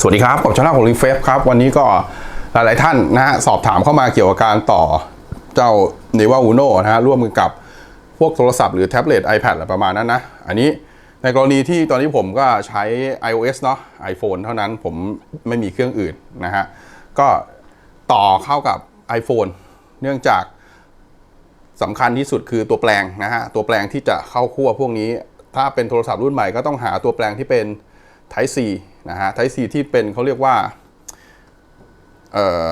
สวัสดีครับผมชนะของรีเฟฟครับ วันนี้ก็หลาย ๆ ท่านนะฮะสอบถามเข้ามาเกี่ยวกับการต่อเจ้า n e v a Uno นะฮะร่วมกับพวกโทรศัพท์หรือแท็บเล็ต iPad อะไรประมาณนั้นนะ อันนี้ในกรณีที่ตอนนี้ผมก็ใช้ iOS เนาะ iPhone เท่านั้นผมไม่มีเครื่องอื่นนะฮะ ก็ต่อเข้ากับ iPhone เนื่องจากสำคัญที่สุดคือตัวแปลงนะฮะ ตัวแปลงที่จะเข้าขั้วพวกนี้ ถ้าเป็นโทรศัพท์รุ่นใหม่ก็ต้องหาตัวแปลงที่เป็น Type C นะฮะ Type C ที่เป็นเขาเรียกว่าเออ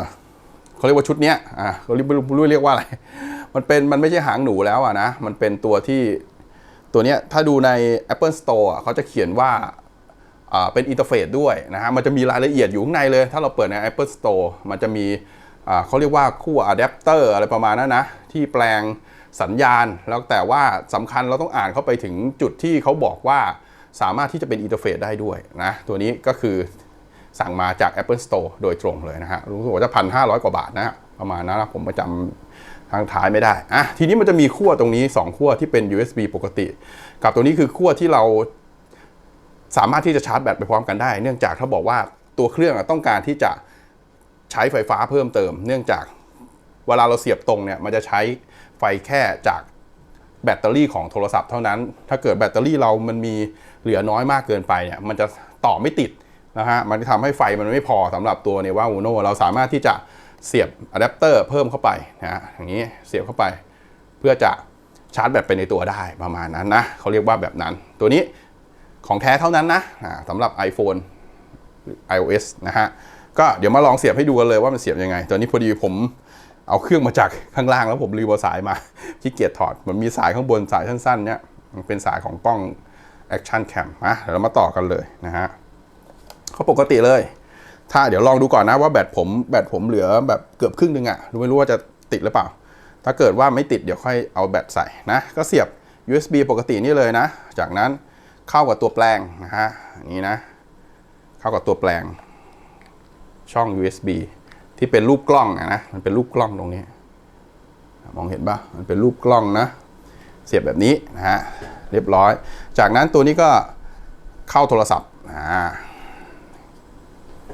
เขาเรียกว่าชุดเนี้ยอ่าเขาเรียกไม่รู้เรียกว่าอะไร มันเป็นมันไม่ใช่หางหนูแล้วอะนะ มันเป็นตัวที่ตัวเนี้ยถ้าดูใน Apple Store อะเขาจะเขียนว่าอ่าเป็นอินเทอร์เฟซด้วยนะฮะ มันจะมีรายละเอียดอยู่ข้างในเลย ถ้าเราเปิดใน Apple Store มันจะมีอ่าเขาเรียกว่าคู่อะแดปเตอร์อะไรประมาณนั้นนะ ที่แปลงสัญญาณ แล้วแต่ว่าสำคัญเราต้องอ่านเข้าไปถึงจุดที่เขาบอกว่า สามารถที่จะเป็นอินเทอร์เฟซได้ด้วยนะตัวนี้ก็คือสั่งมาจาก Apple Store โดยตรงเลยนะฮะรู้สึกว่าจะพันห้าร้อยกว่าบาทนะฮะประมาณนั้นนะผมประจำทางท้ายไม่ได้อะทีนี้มันจะมีขั้วตรงนี้ 2 ขั้วที่เป็น USB ปกติ กับตัวนี้คือขั้วที่เราสามารถที่จะชาร์จแบตไปพร้อมกันได้ เนื่องจากเขาบอกว่าตัวเครื่องต้องการที่จะใช้ไฟฟ้าเพิ่มเติม เนื่องจากเวลาเราเสียบตรงเนี่ยมันจะใช้ไฟแค่จาก แบตเตอรี่ของโทรศัพท์เท่านั้น ถ้าเกิดแบตเตอรี่เรามันมีเหลือน้อยมากเกินไปเนี่ยมันจะต่อไม่ติดนะฮะ มันจะทำให้ไฟมันไม่พอสำหรับตัวเนว่าอูโนเราสามารถที่จะเสียบอะแดปเตอร์เพิ่มเข้าไปนะฮะอย่างนี้เสียบเข้าไป เพื่อจะชาร์จแบตไปในตัวได้ประมาณนั้นนะเขาเรียกว่าแบบนั้น ตัวนี้ของแท้เท่านั้นนะสำหรับ iPhone หรือ iOS นะฮะ ก็เดี๋ยวมาลองเสียบให้ดูกันเลยว่ามันเสียบยังไงตอนนี้พอดีผม เอาเครื่องมาจากข้างล่างแล้วผมรีบเอาสายมาขี้เกียจถอดมันมีสายข้างบนสายสั้นๆเนี่ยมันเป็นสายของกล้อง Action Cam อะเดี๋ยวเรามาต่อกันเลยนะฮะเขาปกติเลย ถ้าเดี๋ยวลองดูก่อนนะว่าแบตผมแบตผมเหลือแบบเกือบครึ่งหนึงอะ่ะไม่รู้ว่าจะติดหรือเปล่า ถ้าเกิดว่าไม่ติดเดี๋ยวค่อยเอาแบตใส่นะ ก็เสียบ USB ปกตินี่เลยนะ จากนั้นเข้ากับตัวแปลงนะฮะนี้นะ เข้ากับตัวแปลงช่อง USB ที่เป็นรูปกล้องนะมันเป็นรูปกล้องตรงนี้มองเห็นปะมันเป็นรูปกล้องนะ เสียบแบบนี้นะฮะเรียบร้อย จากนั้นตัวนี้ก็เข้าโทรศัพท์อ่า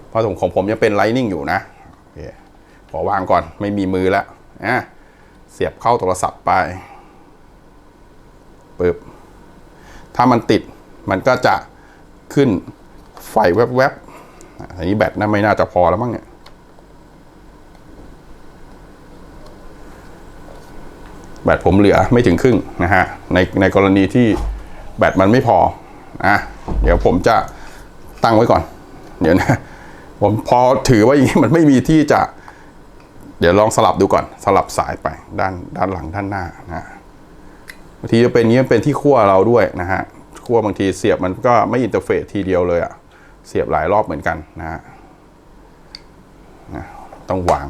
เพราะของผมยังเป็น Lightning อยู่นะโอเคขอวางก่อนไม่มีมือแล้วอะเสียบเข้าโทรศัพท์ไปปึ๊บถ้ามันติดมันก็จะขึ้นไฟแวบๆอันนี้แบตน่าไม่น่าจะพอแล้วมั้งเนี่ย แบตผมเหลือไม่ถึงครึ่งนะฮะในในกรณีที่แบตมันไม่พออะเดี๋ยวผมจะตั้งไว้ก่อน เดี๋ยวนะผมพอถือว่าอย่างนี้มันไม่มีที่จะ เดี๋ยวลองสลับดูก่อนสลับสายไปด้านด้านหลังด้านหน้านะบางทีจะเป็นอย่างนี้เป็นที่ขั้วเราด้วยนะฮะขั้วบางทีเสียบมันก็ไม่อินเทอร์เฟซทีเดียวเลยอะเสียบหลายรอบเหมือนกันนะฮะต้องวาง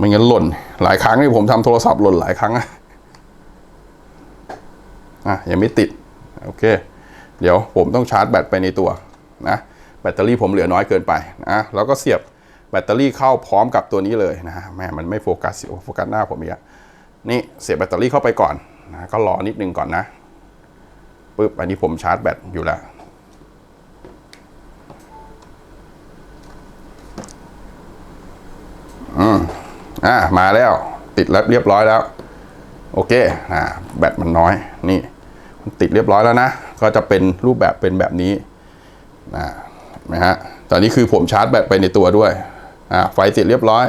ไม่งั้นหล่น หลายครั้งที่ผมทำโทรศัพท์หล่นหลายครั้งอะอะยังไม่ติด โอเค เดี๋ยวผมต้องชาร์จแบตไปในตัวนะแบตเตอรี่ผมเหลือน้อยเกินไปนะแล้วก็เสียบแบตเตอรี่เข้าพร้อมกับตัวนี้เลยนะฮะแม่มันไม่โฟกัสโฟกัสหน้าผมอีกอะนี่เสียบแบตเตอรี่เข้าไปก่อนนะก็รอนิดนึงก่อนนะปึ๊บอันนี้ผมชาร์จแบตอยู่แล้วอืม อ่ามาแล้ว ติดแล้วเรียบร้อยแล้ว โอเคอ่าแบตมันน้อยนี่มันติดเรียบร้อยแล้วนะ ก็จะเป็นรูปแบบเป็นแบบนี้นะนไหมฮะตอนนี้คือผมชาร์จแบตไปในตัวด้วยอ่าไฟติดเรียบร้อย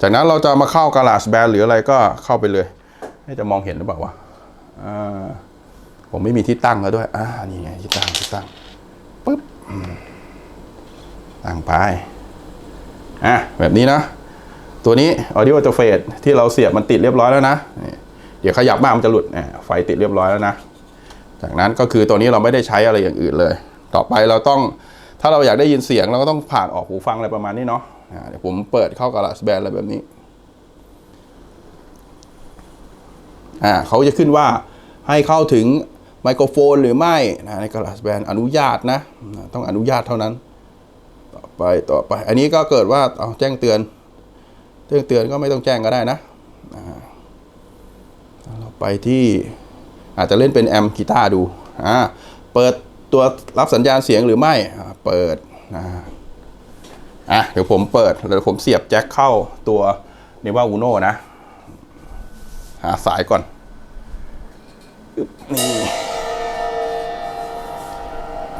จากนั้นเราจะมาเข้ากลาสแบนหรืออะไรก็เข้าไปเลยให้จะมองเห็นหรือเปล่าวะอ่าผมไม่มีที่ตั้งแล้วด้วย อ่า นี่ไงที่ตั้งที่ตั้งปึ๊บ ตั้งไป อะ แบบนี้นะ ตัวนี้ audio interface ที่เราเสียบมันติดเรียบร้อยแล้วนะ เดี๋ยวขยับมากมันจะหลุดไฟติดเรียบร้อยแล้วนะ จากนั้นก็คือตัวนี้เราไม่ได้ใช้อะไรอย่างอื่นเลย ต่อไปเราต้องถ้าเราอยากได้ยินเสียงเราก็ต้องผ่านออกหูฟังอะไรประมาณนี้เนาะเดี๋ยวผมเปิดเข้ากับ g a r a g e Band อะไรแบบนี้อ่าเขาจะขึ้นว่าให้เข้าถึงไมโครโฟนหรือไม่นะใน g a r a g e Band อนุญาตนะ ต้องอนุญาตเท่านั้น ต่อไปต่อไป อันนี้ก็เกิดว่าเอาแจ้งเตือน แจ้งเตือนก็ไม่ต้องแจ้งก็ได้นะเราไปที่อาจจะเล่นเป็นแอมป์กีตาร์ดูอ่าเปิดตัวรับสัญญาณเสียงหรือไม่เปิดอ่าอะเดี๋ยวผมเปิดเดี๋ยวผมเสียบแจ็คเข้าตัวเนว่าอูโน่นะ หาสายก่อนนี่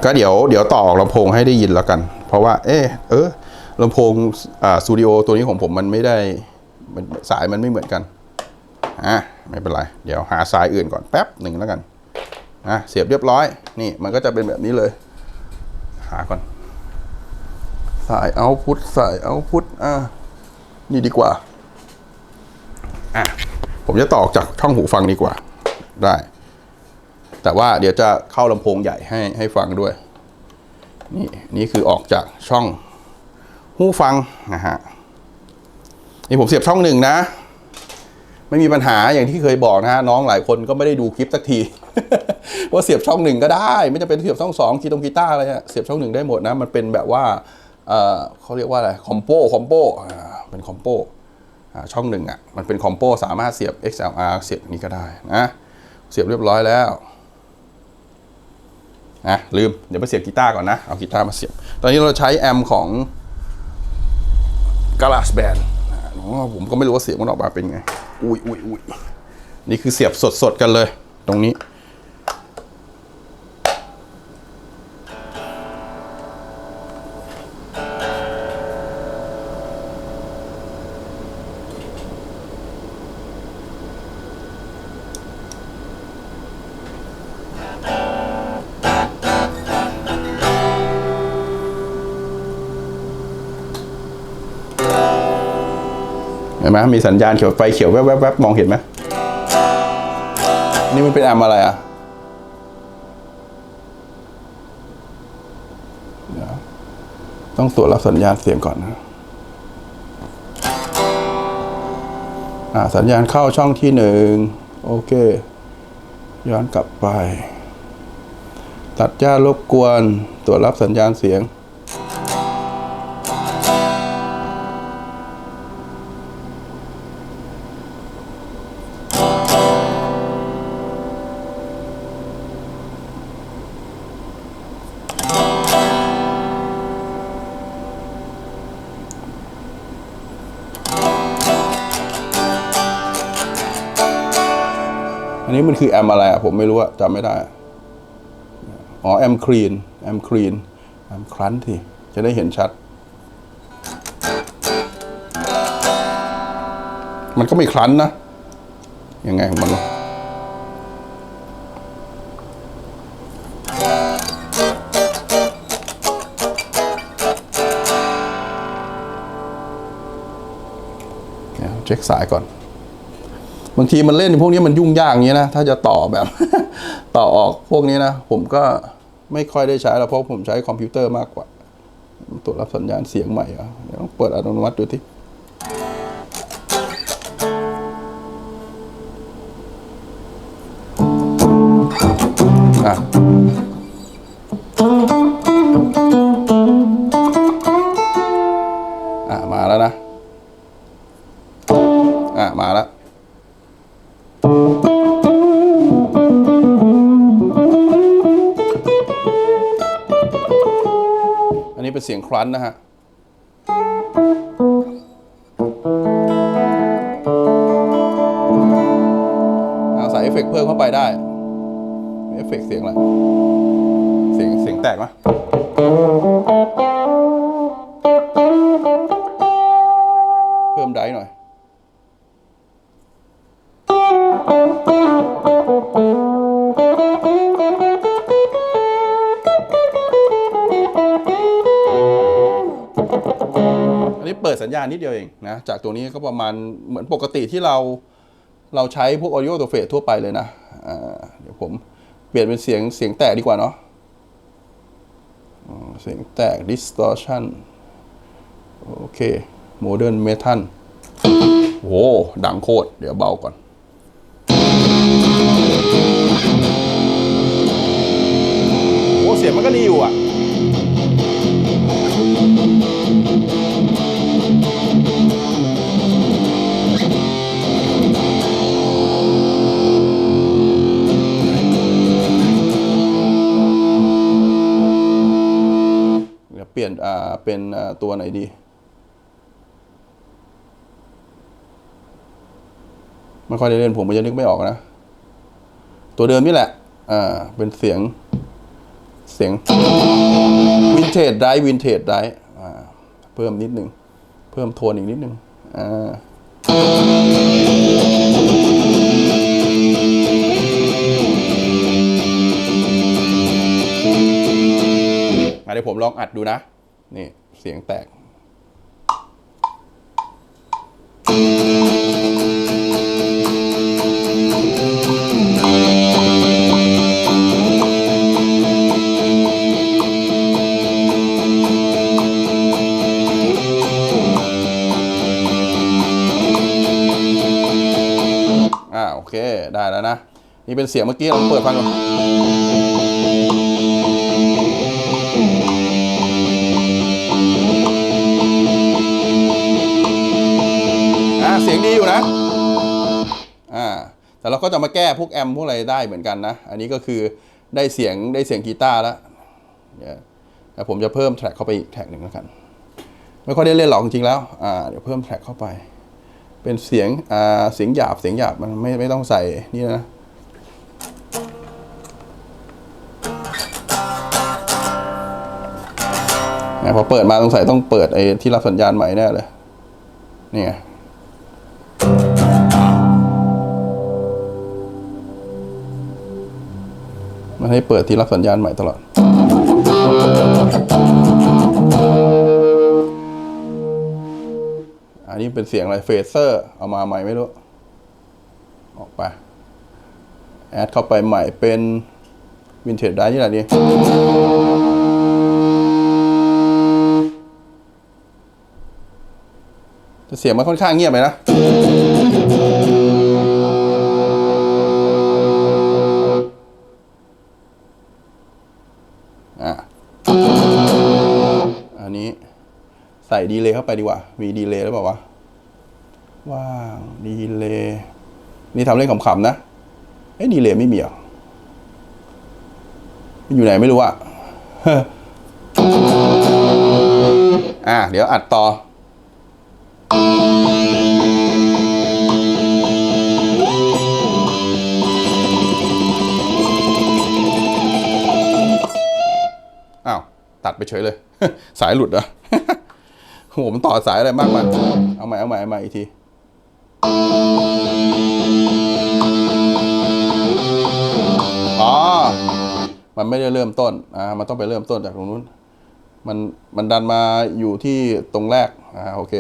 ก็เดี๋ยวเดี๋ยวต่อออกลำโพงให้ได้ยินแล้วกัน เพราะว่า เออเออ ลำโพงสตูดิโอตัวนี้ของผมมันไม่ได้มันสายมันไม่เหมือนกันอะไม่เป็นไร เดี๋ยวหาสายอื่นก่อนแป๊บหนึ่งแล้วกันอะเสียบเรียบร้อยนี่มันก็จะเป็นแบบนี้เลย หาก่อน สายเอาพุทสายเอาพุทอะนี่ดีกว่าอะผมจะต่อจากช่องหูฟังดีกว่าได้ แต่ว่าเดี๋ยวจะเข้าลำโพงใหญ่ให้ให้ฟังด้วย นี่นี่คือออกจากช่อง หูฟังนะฮะนี่ผมเสียบช่องหนึ่งนะ ไม่มีปัญหาอย่างที่เคยบอกนะฮะน้องหลายคนก็ไม่ได้ดูคลิปสักทีว่าเสียบช่องหนึ่งก็ได้ ไม่จำเป็นเสียบช่องสองกีตงกีตาร์อะไรเสียบช่องหนึ่งได้หมดนะมันเป็นแบบว่าเออเขาเรียกว่าอะไรคอมโปคอมโปเป็นคอมโปช่องหนึ่งอะมันเป็นคอมโปสามารถเสียบ XLR เสียบนี้ก็ได้นะเสียบเรียบร้อยแล้วนะลืมเดี๋ยวไปเสียบกีตาร์ก่อนนะเอากีตาร์มาเสียบ ตอนนี้เราใช้แอมของ g a l a s Band อ่าผมก็ไม่รู้ว่าเสียงมันออกมาเป็นไง อุ้ยอุ้ยอุ้ยนี่คือเสียบสดๆกันเลย ตรงนี้ เห็นไหมมีสัญญาณเขียวไฟเขียวแวบๆๆมองเห็นไหมนี่มันเป็นแอมอะไรอะต้องตรวจรับสัญญาณเสียงก่อนนะสัญญาณเข้าช่องที่หนึ่งโอเค ย้อนกลับไป ตัดจ้ารบกวน ตรวจรับสัญญาณเสียง มันคือแอมอะไรอะผมไม่รู้อะจำไม่ได้ อ๋อแอมคลีนแอมคลีนแอมครันทีจะได้เห็นชัด มันก็ไม่ครันนะ ยังไงของมันวะเดี๋ยวเช็คสายก่อน บางทีมันเล่นพวกนี้มันยุ่งยากอย่างนี้นะถ้าจะต่อแบบ ต่อออกพวกนี้นะ ผมก็ไม่ค่อยได้ใช้แล้วเพราะผมใช้คอมพิวเตอร์มากกว่าตรวจรับสัญญาณเสียงใหม่อะเดี๋ยวต้องเปิดอัตโนมัติดูที่อะ ครั้นนะฮะ นิดสัญาณนิดเดียวเองนะจากตัวนี้ก็ประมาณเหมือนปกติที่เราเราใช้พวก audio interface ทั่วไปเลยนะเดี๋ยวผมเปลี่ยนเป็นเสียงเสียงแตกดีกว่าเนาะเสียงแตก distortion โอเค modern metal โอ้โหดังโคตร เดี๋ยวเบาก่อนโอ้เสียงมันก็ดีอยู่อะ เป็นตัวไหนดี ไม่ค่อยได้เล่นผมมันจะนึกไม่ออกนะ ตัวเดิมนี่แหละ อ่า เป็นเสียง เสียงวินเทจไดวินเทจไดอ่า เพิ่มนิดหนึ่งเพิ่มโทนอีกนิดหนึ่งอ่าเดี๋ยวผมลองอัดดูนะ นี่เสียงแตก อ่าโอเค ได้แล้วนะ นี่เป็นเสียงเมื่อกี้เราเปิดฟังก่อน แต่เราก็จะมาแก้พวกแอมพวกอะไรได้เหมือนกันนะ อันนี้ก็คือได้เสียงได้เสียงกีตาร์แล้วแต่ผมจะเพิ่มแทร็กเข้าไปอีกแทร็กหนึ่งแล้วกัน ไม่ค่อยได้เล่นหรอกจริงๆแล้วอ่าเดี๋ยวเพิ่มแทร็กเข้าไป เป็นเสียงอ่าเสียงหยาบเสียงหยาบมันไม่ไม่ต้องใส่นี่นะพอเปิดมาสงสัยต้องเปิดไอ้ที่รับสัญญาณใหม่แน่เลยนี่ไง มันให้เปิดที่รับสัญญาณใหม่ตลอด อันนี้เป็นเสียงอะไรเฟเซอร์ เอามาใหม่ไม่รู้ ออกไป แอดเข้าไปใหม่เป็นวินเทจได้ที่ไหนดีแต่เสียงมันค่อนข้างเงียบเลยนะ นี้ ใส่ดีเลย์เข้าไปดีกว่า มีดีเลย์หรือเปล่าวะว่างดีเลย์นี่ทำเล่นขำๆนะเอ้ดีเลย์ไม่มีหรอมันอยู่ไหนไม่รู้อะอะเดี๋ยวอัดต่ออ้าวตัดไปเฉยเลย สายหลุดเหรอผมต่อสายอะไรมากมายเอาใหม่เอาใหม่เอาใหม่อีกทีอ๋อมันไม่ได้เริ่มต้น อ่า มันต้องไปเริ่มต้นจากตรงนู้น มัน มันดันมาอยู่ที่ตรงแรก อ่า โอเค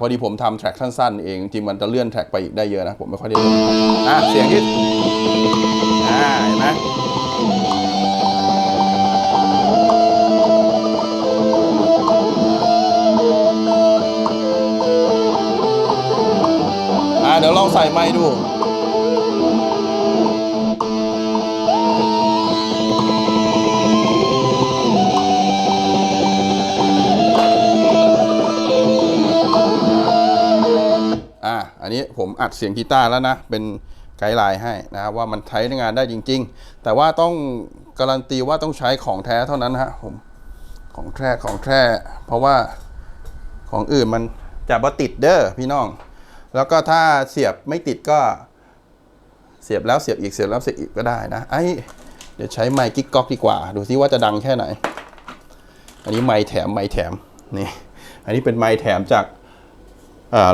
พอดีผมทำแทร็กสั้นๆเองจริงมันจะเลื่อนแทร็กไปอีกได้เยอะนะ ผมไม่ค่อยได้เล่นอะเสียงที่อ่าเห็นไหมอ่าเดี๋ยวลองใส่ไม้ดู อันนี้ผมอัดเสียงกีตาร์แล้วนะ เป็นไกด์ไลน์ให้นะครับว่ามันใช้งานได้จริง ๆ แต่ว่าต้องการันตีว่าต้องใช้ของแท้เท่านั้นนะฮะผมของแท้ของแท้เพราะว่าของอื่นมันจะบ่ติดเด้อพี่น้อง แล้วก็ถ้าเสียบไม่ติดก็เสียบแล้วเสียบอีกเสียบแล้วเสียบอีกก็ได้นะไอ้เดี๋ยวใช้ไมค์กิ๊กก๊อกดีกว่า ดูซิว่าจะดังแค่ไหน อันนี้ไมค์แถมไมค์แถมนี่ อันนี้เป็นไมค์แถมจาก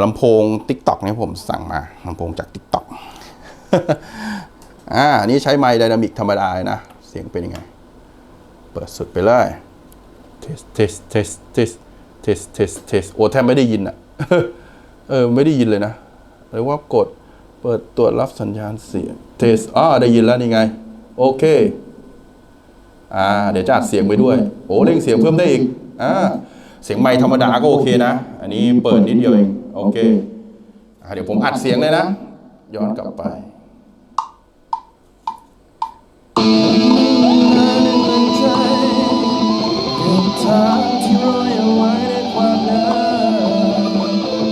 ลำโพง t ิ k t o k เนี่ยผมสั่งมาลำโพงจาก t ิ k t o k อ่าอันนี้ใช้ไมค์ไดนามิกธรรมดาเลยนะ เสียงเป็นยังไง เปิดสุดไปเลย test test test test test test test โอ้แทบไม่ได้ยินอะเออ ไม่ได้ยินเลยนะหรือว่ากดเปิดตรวจรับสัญญาณเสียง test อ่าได้ยินแล้วนี่ไง โอเค อ่า เดี๋ยวจะอัดเสียงไปด้วย โอ้เร่งเสียงเพิ่มได้อีก อ่า เสียงไมค์ธรรมดาก็โอเคนะ อันนี้เปิดนิดเดียวเอง โอเคเดี๋ยวผมอัดเสียงเลยนะ ย้อนกลับไป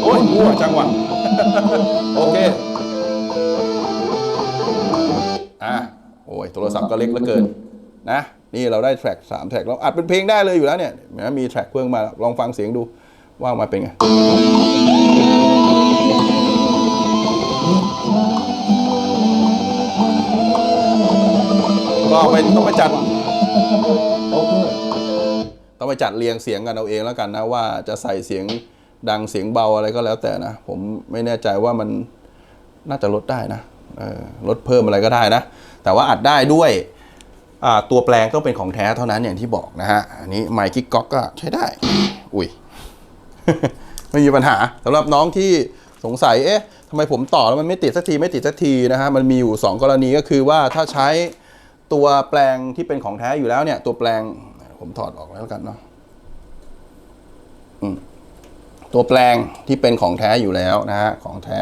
โอ้ยมั่วจังหวะโอเคอะโอ้ยโทรศัพท์ก็เล็กเหลือเกินนะ นี่เราได้แทร็กสามแทร็กเราอัดเป็นเพลงได้เลยอยู่แล้วเนี่ยนะมีแทร็กเพิ่งมาลองฟังเสียงดูว่ามาเป็นไงก็ไปต้องไปจัดต้องไปจัดเรียงเสียงกันเอาเองแล้วกันนะว่าจะใส่เสียงดังเสียงเบาอะไรก็แล้วแต่นะ ผมไม่แน่ใจว่ามันน่าจะลดได้นะลดเพิ่มอะไรก็ได้นะ แต่ว่าอัดได้ด้วย ตัวแปลงต้องเป็นของแท้เท่านั้นอย่างที่บอกนะฮะ อันนี้ไมค์กิ๊กก๊อกก็ใช้ได้ อุ้ย ไม่มีปัญหาสำหรับน้องที่สงสัย เอ๊ะทำไมผมต่อแล้วมันไม่ติดสักทีไม่ติดสักทีนะฮะ มันมีอยู่ 2 กรณีก็คือว่าถ้าใช้ตัวแปลงที่เป็นของแท้อยู่แล้วเนี่ย ตัวแปลงผมถอดออกแล้วกันเนาะตัวแปลงที่เป็นของแท้อยู่แล้วนะฮะ ของแท้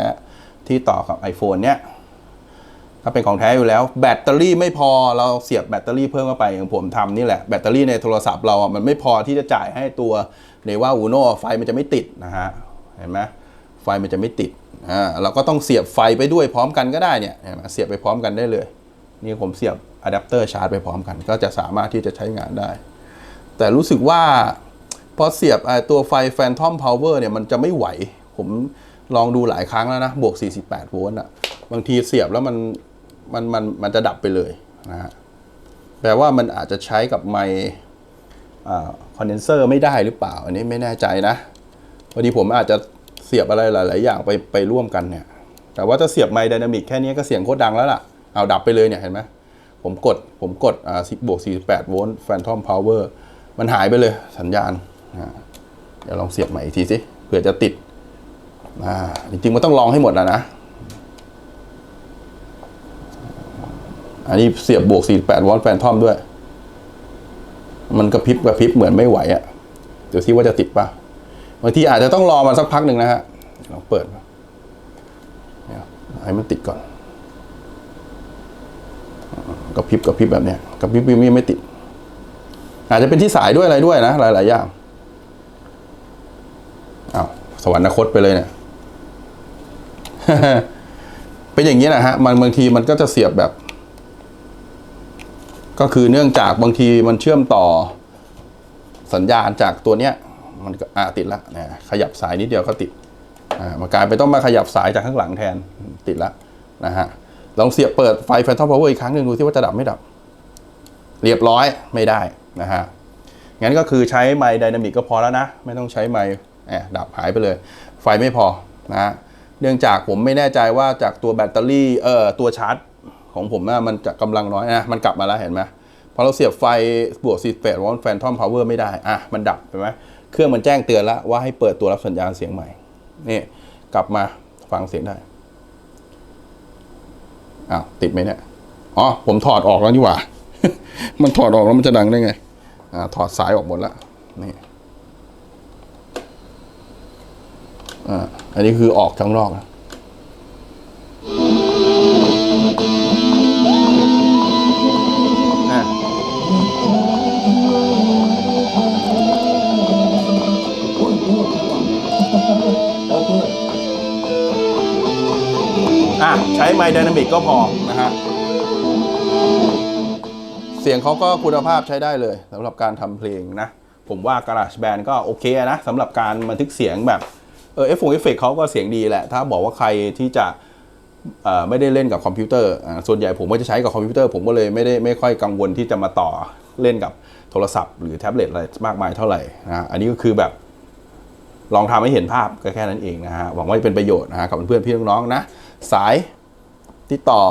ที่ต่อกับ iPhone เนี่ย ถ้าเป็นของแท้อยู่แล้ว แบตเตอรี่ไม่พอเราเสียบแบตเตอรี่เพิ่มเข้าไปอย่างผมทำนี่แหละแบตเตอรี่ในโทรศัพท์เราอะมันไม่พอที่จะจ่ายให้ตัวเนว่าอูโนไฟมันจะไม่ติดนะฮะเห็นไหมไฟมันจะไม่ติดอ่าเราก็ต้องเสียบไฟไปด้วยพร้อมกันก็ได้เนี่ยเห็นไหมเสียบไปพร้อมกันได้เลย นี่ผมเสียบอะแดปเตอร์ชาร์จไปพร้อมกัน ก็จะสามารถที่จะใช้งานได้ แต่รู้สึกว่าพอเสียบตัวไฟ Phantom Power เนี่ยมันจะไม่ไหว ผมลองดูหลายครั้งแล้วนะ บวก 48 โวลต์อะ บางทีเสียบแล้วมัน มันมันมันจะดับไปเลยนะฮะแปลว่ามันอาจจะใช้กับไมค์คอนเดนเซอร์ไม่ได้หรือเปล่า อันนี้ไม่แน่ใจนะพอดีผมอาจจะเสียบอะไรหลาย ๆ อย่างไปไปร่วมกันเนี่ย แต่ว่าถ้าเสียบไมค์ไดนามิกแค่นี้ก็เสียงโคตรดังแล้วล่ะ เอาดับไปเลยเนี่ยเห็นไหมผมกดผมกดอ่าบวก48โวลต์ Phantom Power มันหายไปเลยสัญญาณเดี๋ยวลองเสียบใหม่อีกทีสิเผื่อจะติดอ่าจริงๆมันต้องลองให้หมดแล้วนะ อันนี้เสียบบวก 48โวลต์ Phantom ด้วย มันกระพริบกระพริบเหมือนไม่ไหวอะ่ะ เดี๋ยวที่ว่าจะติดป่ะบางทีอาจจะต้องรอมันสักพักหนึ่งนะฮะลองเปิดเนี่ยให้มันติดก่อน กระพริบกระพริบแบบเนี้ยกระพริบยังไม่ติด อาจจะเป็นที่สายด้วยอะไรด้วยนะ หลาย ๆ อย่างอ้าวสวรรคตไปเลยเนี่ยเป็นอย่างนี้นะฮะ มันบางทีมันก็จะเสียบแบบ ก็คือเนื่องจากบางทีมันเชื่อมต่อสัญญาณจากตัวเนี้ยมันก็อะติดละนะขยับสายนิดเดียวก็ติดอ่ามากลายไปต้องมาขยับสายจากข้างหลังแทนติดละนะฮะลองเสียบเปิดไฟ Phantom Power อีกครั้งหนึ่งดูที่ว่าจะดับไม่ดับ เรียบร้อยไม่ได้นะฮะงั้นก็คือใช้ไมค์ไดนามิกก็พอแล้วนะ ไม่ต้องใช้ไมค์แอดับหายไปเลย ไฟไม่พอนะฮะเนื่องจากผมไม่แน่ใจว่าจากตัวแบตเตอรี่เอ่อตัวชาร์จ ของผมนะมันจะกำลังน้อยนะมันกลับมาแล้วเห็นไหมพอเราเสียบไฟบวก48โวลต์แฟนทอมพาวเวอร์ไม่ได้อะมันดับเห็นไหมเครื่องมันแจ้งเตือนแล้วว่าให้เปิดตัวรับสัญญาณเสียงใหม่นี่กลับมาฟังเสียงได้อ้าวติดไหมเนี่ยอ๋อผมถอดออกแล้วนี่หว่า มันถอดออกแล้วมันจะดังได้ไงอ่าถอดสายออกหมดแล้วนี่อ่าอันนี้คือออกข้างนอกนะ ใช้ไมค์ไดนามิกก็พอนะฮะ เสียงเขาก็คุณภาพใช้ได้เลยสำหรับการทำเพลงนะ ผมว่า GarageBand ก็โอเคนะสำหรับการบันทึกเสียงแบบเออเอฟเฟกต์เขาก็เสียงดีแหละ ถ้าบอกว่าใครที่จะไม่ได้เล่นกับคอมพิวเตอร์ ส่วนใหญ่ผมก็จะใช้กับคอมพิวเตอร์ ผมก็เลยไม่ได้ไม่ค่อยกังวลที่จะมาต่อเล่นกับโทรศัพท์หรือแท็บเล็ตอะไรมากมายเท่าไหร่นะอันนี้ก็คือแบบลองทำให้เห็นภาพก็แค่นั้นเองนะฮะ หวังว่าจะเป็นประโยชน์นะฮะกับเพื่อนๆพี่น้องๆนะ สาย ที่ต่อ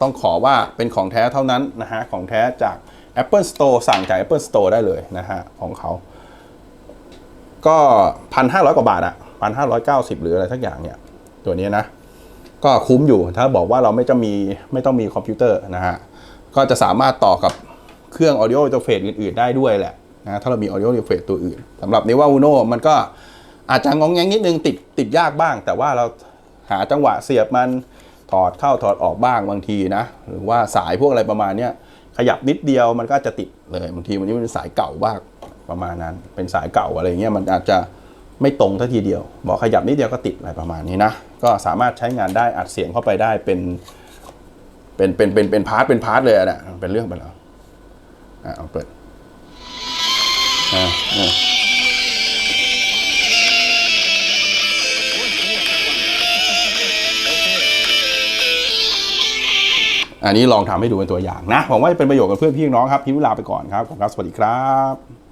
ต้องขอว่าเป็นของแท้เท่านั้นนะฮะของแท้จาก Apple Store สั่งจาก Apple Store ได้เลยนะฮะของเขา ก็พันห้าร้อยกว่าบาทอะพันห้าร้อยเก้าสิบหรืออะไรทักอย่างเนี่ย ตัวนี้นะ ก็คุ้มอยู่ถ้าบอกว่าเราไม่จะมีไม่ต้องมีคอมพิวเตอร์นะฮะ ก็จะสามารถต่อกับเครื่อง audio interface อื่น ๆ ได้ด้วยแหละนะถ้าเรามี audio interface ตัวอื่นสำหรับ n e v a Uno มันก็อาจจะงองแงงนิดนึงติดติดยากบ้าง แต่ว่าเราหาจังหวะเสียบมัน ถอดเข้าถอดออกบ้างบางทีนะ หรือว่าสายพวกอะไรประมาณเนี้ยขยับนิดเดียวมันก็จะติดเลยบางทีมันนี่เป็นสายเก่าบ้างประมาณนั้น เป็นสายเก่าอะไรเงี้ยมันอาจจะไม่ตรงทัทีเดียว บอกขยับนิดเดียวก็ติดอะไรประมาณนี้นะก็สามารถใช้งานได้อัดเสียงเข้าไปได้เป็นเป็นเป็นเป็นเป็นพาร์ทเป็นพาร์ทเลยอะนะเป็นเรื่องไปแล้วอะเอาเปิดอะอะ อันนี้ลองทำให้ดูเป็นตัวอย่างนะหวังว่าจะเป็นประโยชน์กับเพื่อนพี่น้องครับพี่เวลาไปก่อนครับขอบคุณครับสวัสดีครับ